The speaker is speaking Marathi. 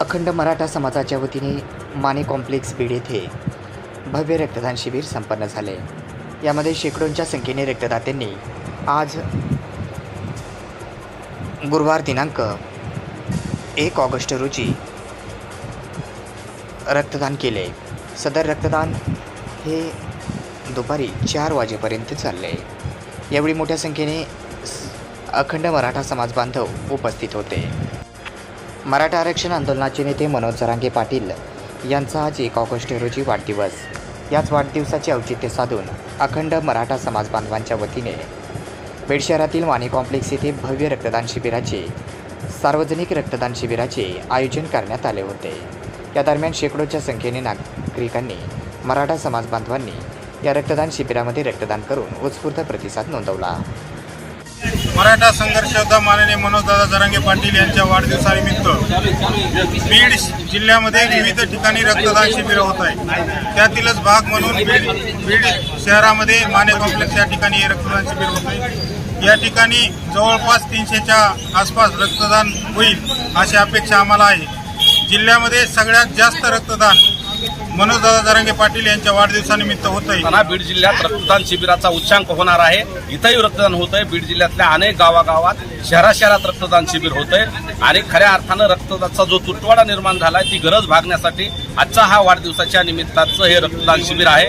अखंड मराठा समाजाच्या वतीने माने कॉम्प्लेक्स बीड येथे भव्य रक्तदान शिबिर संपन्न झाले. यामध्ये शेकडोंच्या संख्येने रक्तदात्यांनी आज गुरुवार दिनांक एक ऑगस्ट रोजी रक्तदान केले. सदर रक्तदान हे दुपारी चार वाजेपर्यंत चालले. यावेळी मोठ्या संख्येने अखंड मराठा समाज बांधव उपस्थित होते. मराठा आरक्षण आंदोलनाचे नेते मनोज जरांगे पाटील यांचा आज एक ऑगस्ट रोजी वाढदिवस. याच वाढदिवसाचे औचित्य साधून अखंड मराठा समाज बांधवांच्या वतीने बीड शहरातील वाणी कॉम्प्लेक्स येथे भव्य रक्तदान शिबिराचे सार्वजनिक रक्तदान शिबिराचे आयोजन करण्यात आले होते. या दरम्यान शेकडोच्या संख्येने नागरिकांनी मराठा समाज बांधवांनी या रक्तदान शिबिरामध्ये रक्तदान करून उत्स्फूर्त प्रतिसाद नोंदवला. मराठा संघर्ष योद्धा माननीय मनोजदादा जरांगे पाटील यांच्या वाढदिवसानिमित्त बीड जिल्ह्यामध्ये विविध ठिकाणी रक्तदान शिबिरं होत आहे त्यातीलच भाग म्हणून बीड बीड शहरामध्ये माने कॉम्प्लेक्स या ठिकाणी हे रक्तदान शिबिर होत आहे. या ठिकाणी जवळपास तीनशेच्या आसपास रक्तदान होईल अशी अपेक्षा आम्हाला आहे. जिल्ह्यामध्ये सगळ्यात जास्त रक्तदान मनोजदादा दरंगे पाटील यांच्या वाढदिवसानिमित्त होत आहे असताना बीड जिल्ह्यात रक्तदान शिबिराचा उच्चांक होणार आहे. इथंही रक्तदान होत आहे बीड जिल्ह्यातल्या अनेक गावागावात शहरा शहरात रक्तदान शिबिर होत आहे आणि खऱ्या अर्थानं रक्तदानाचा जो तुटवाडा निर्माण झाला ती गरज भागण्यासाठी आजचा हा वाढदिवसाच्या निमित्ताचं हे रक्तदान शिबिर आहे.